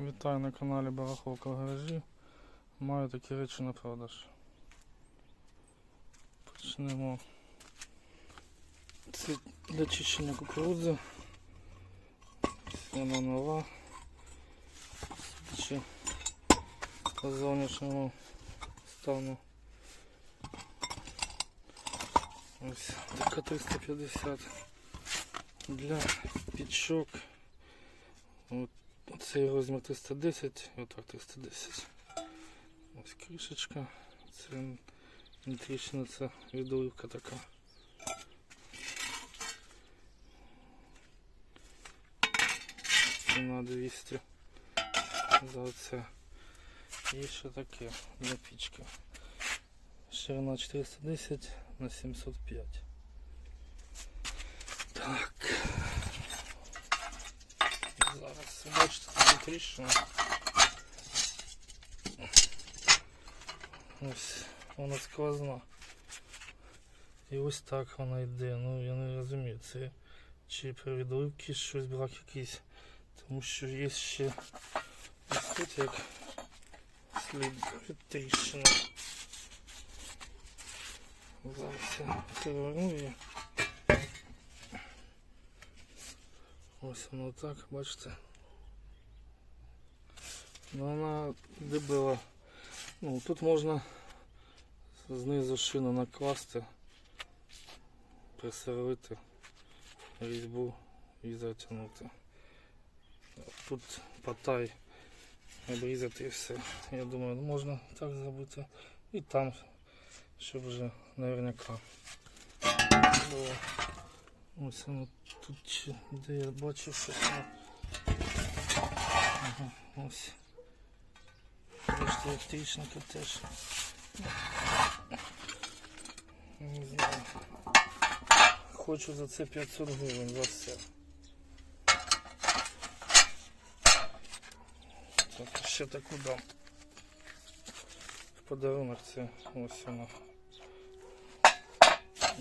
Вітаю на каналі Барахолка в гаражі. Маю такі речі на продаж. Почнемо. Це для чищення кукурудзи. Вона нова. Судячи по зовнішньому стану. Ось така 350 для пічок. От цей розмір 310 і отак 310. Ось кришечка. Це не це відливка така. Ціна 200 за оце. І ще таке для пічки. Ширина 410 на 705. Так. Зараз бачите таку тріщину. Ось вона сквозна. І ось так вона йде. Ну я не розумію, це чи при щось брак якийсь. Тому що є ще ось тут як слід від тріщини. Зараз я переверну її. Ось воно так, бачите. Ну, вона дебила. Ну, тут можна знизу шину накласти, присверлити різьбу і затягнути. Тут потай обрізати і все. Я думаю, можна так зробити. І там, щоб вже наверняка було. Ось воно тут де я щось. воно. Ага, ось. Як теж. Не знаю. Хочу за це 500 гривень за все. Так, ще таку дам. В подарунок це ось воно.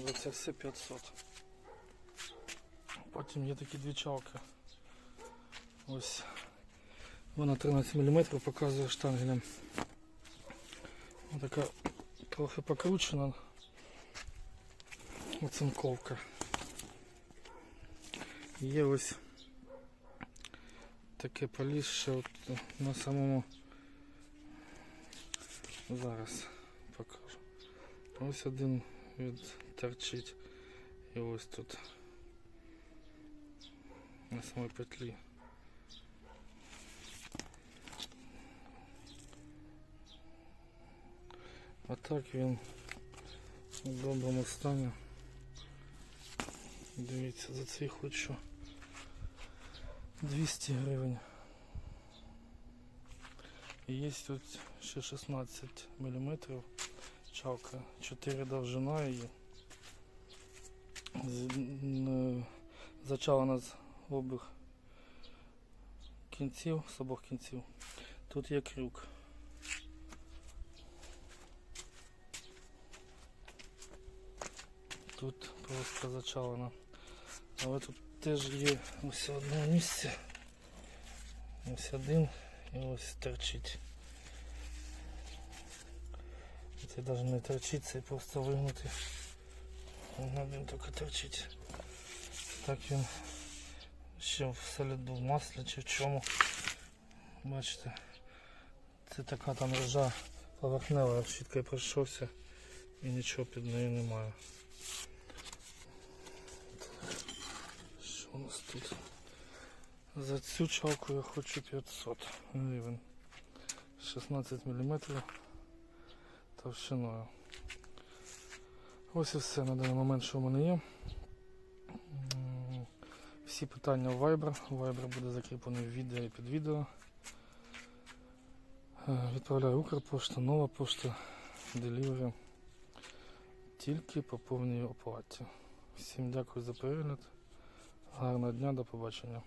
За це все 500. Потім є такі дві чалки. Ось вона 13 мм показує штангелем. Ось така трохи покручена оцинковка. Є ось таке поліще от на самому зараз покажу. Ось один від торчить і ось тут На самой петлі. А так він у доброму стані. Дивіться, за цей хочу 200 гривень. І є тут ще 16 мм чалка, 4 довжина її. Зачала нас обох кінців, з обох кінців. Тут є крюк. Тут просто зачалена. Але тут теж є ось одне місце. Ось один і ось торчить. Це навіть не торчить, це просто вигнути. Один тільки торчить. Так він ще в соліду в маслі чи в чому. Бачите, це така там ржа поверхнева, щіткою пройшовся і нічого під нею немає. Що у нас тут? За цю чалку я хочу 500 гривень. 16 мм товщиною. Ось і все на даний момент, що в мене є. Всі питання у Viber. Viber буде закріплений в відео і під відео. Е, Відправляю Укрпошта, нова пошта, Delivery. Тільки по повній оплаті. Всім дякую за перегляд. Гарного дня, до побачення.